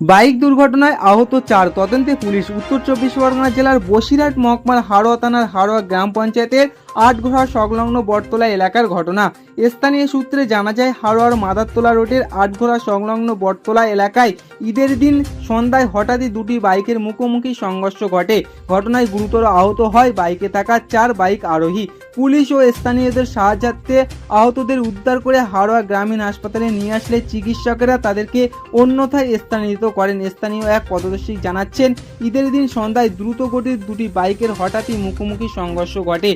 Bike দুর্ঘটনায় আহত চার তদন্তে পুলিশ উত্তর চব্বিশ পরগনা জেলার বসিরহাট মহকুমার হাড়োয়া থানার হাড়োয়া গ্রাম পঞ্চায়েতের আটঘোড়া সংলগ্ন বটতলা এলাকার ঘটনা। স্থানীয় সূত্রে জানা যায় হাড়োয়ার মাদারতলা রোডের আটঘোড়া সংলগ্ন বটতলা এলাকায় ঈদের দিন সন্ধ্যায় হঠাৎই দুটি বাইকের মুখোমুখি সংঘর্ষ ঘটে। ঘটনায় গুরুতর আহত হয় বাইকে থাকা চার বাইক আরোহী। পুলিশ ও স্থানীয়দের সাহায্যার্থে আহতদের উদ্ধার করে হাড়োয়া গ্রামীণ হাসপাতালে নিয়ে আসলে চিকিৎসকেরা তাদেরকে অন্যথায় স্থানান্তরিত করেন। স্থানীয় এক পদদর্শী জানাচ্ছেন, ঈদের দিন সন্ধ্যায় দ্রুত গতির দুটি বাইকের হঠাৎই মুখোমুখি সংঘর্ষ ঘটে।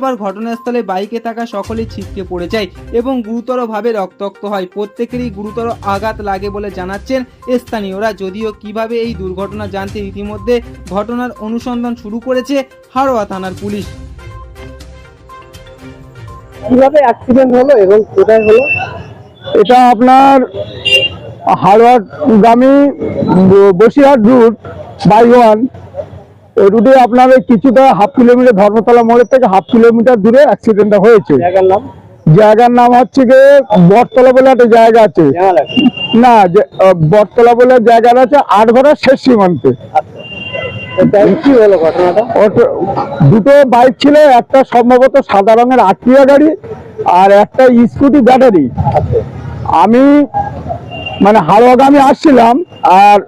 তারপর ঘটনাস্থলে বাইকে থাকা সকলেই ছিটকে পড়ে যায় এবং গুরুতরভাবে রক্তাক্ত হয়। প্রত্যেকেরই গুরুতর আঘাত লাগে বলে জানাচ্ছেন স্থানীয়রা। যদিও কীভাবে এই দুর্ঘটনা জানতে ইতিমধ্যে ঘটনার অনুসন্ধান শুরু করেছে হাড়োয়া থানার পুলিশ। কীভাবে অ্যাক্সিডেন্ট হলো এবং কোথায় হলো? এটা আপনার হাড়োয়াগামী বসিরহাট রুট বাই ওয়ান এই রুটে আপনার কিছুটা হাফ কিলোমিটার ধর্মতলা মোড়ের থেকে হাফ কিলোমিটার দূরে অ্যাক্সিডেন্টটা হয়েছে। জায়গার নাম? জায়গার নাম হচ্ছে গিয়ে বটতলা বলে একটা জায়গা আছে। না বটতলা বলে জায়গাটা আছে আটঘরা শেষ সীমান্তে। অটো দুটো বাইক ছিল একটা সম্ভবত সাদা রঙের আটটিয়া গাড়ি আর একটা স্কুটি ব্যাটারি। আমি মানে হাওড়াগামী আসছিলাম আর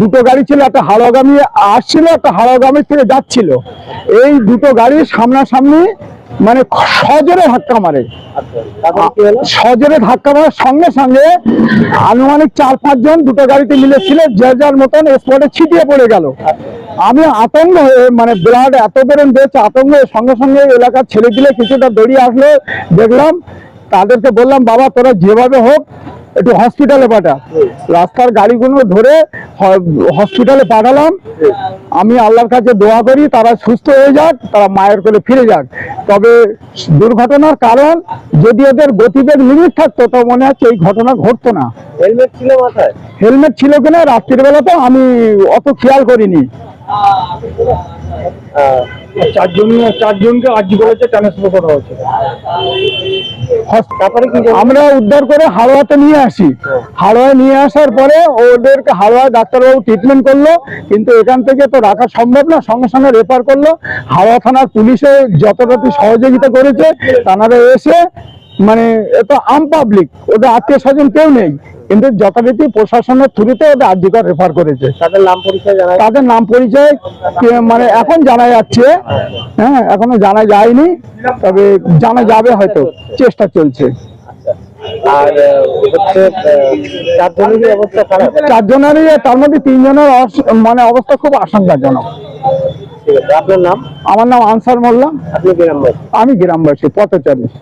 দুটো গাড়ি ছিল একটা হাওড়াগামী আসছিল একটা হাওড়াগামী থেকে যাচ্ছিল। এই দুটো গাড়ি সামনাসামনি মানে সজোরে ধাক্কা মারে। সজোরে ধাক্কা মারার সঙ্গে সঙ্গে আনুমানিক চার পাঁচজন দুটো গাড়িতে মিলে ছিল যে যার মতন স্পটে ছিটিয়ে পড়ে গেল। আমি আতঙ্ক হয়ে মানে ব্লাড এত বেরোন বেড়েছে আতঙ্ক হয়ে সঙ্গে সঙ্গে এলাকার ছেলে দিলে কিছুটা দড়িয়ে আসলো। দেখলাম তাদেরকে বললাম বাবা তোরা যেভাবে হোক একটু হসপিটালে পাঠা রাস্তার গাড়িগুলো ধরে হসপিটালে পাঠালাম। আমি আল্লাহর কাছে দোয়া করি তারা সুস্থ হয়ে যাক তারা মায়ের কোলে ফিরে যাক। তবে দুর্ঘটনার কারণ যদি ওদের গতিবেগ লিমিট থাকতো তো মনে হচ্ছে এই ঘটনা ঘটতো না। হেলমেট ছিল মাথায়? হেলমেট ছিল কিনা রাত্রির বেলা তো আমি অত খেয়াল করিনি। চারজন চারজনকে আজ বলেছে ট্রান্সফার করা হয়েছে। তারপরে কি আমরা উদ্ধার করে হাওড়াতে নিয়ে আসি। হাওড়ায় নিয়ে আসার পরে ওদেরকে হাওড়ায় ডাক্তারবাবু ট্রিটমেন্ট করল কিন্তু এখান থেকে তো রাখা সম্ভব না সঙ্গে সঙ্গে রেফার করল। হাওড়া থানার পুলিশে যতটা সহযোগিতা করেছে তারা এসে মানে এটা আম পাবলিক ওদের আত্মীয় স্বজন কেউ নেই। কিন্তু যথারীতি প্রশাসনের থ্রুতে ওদের আর্যিকর রেফার করেছে। তাদের নাম পরিচয় তাদের নাম পরিচয় মানে এখন জানা যাচ্ছে হ্যাঁ এখনও জানা যায়নি তবে জানা যাবে হয়তো চেষ্টা চলছে। আর হচ্ছে চারজনেরই অবস্থা খারাপ? চারজনেরই তার মধ্যে তিনজনের মানে অবস্থা খুব আশঙ্কাজনক। ঠিক আছে আপনার নাম? আমার নাম আনসার মোল্লা। আপনি গ্রামবাসী? আমি গ্রামবাসী পথচারী।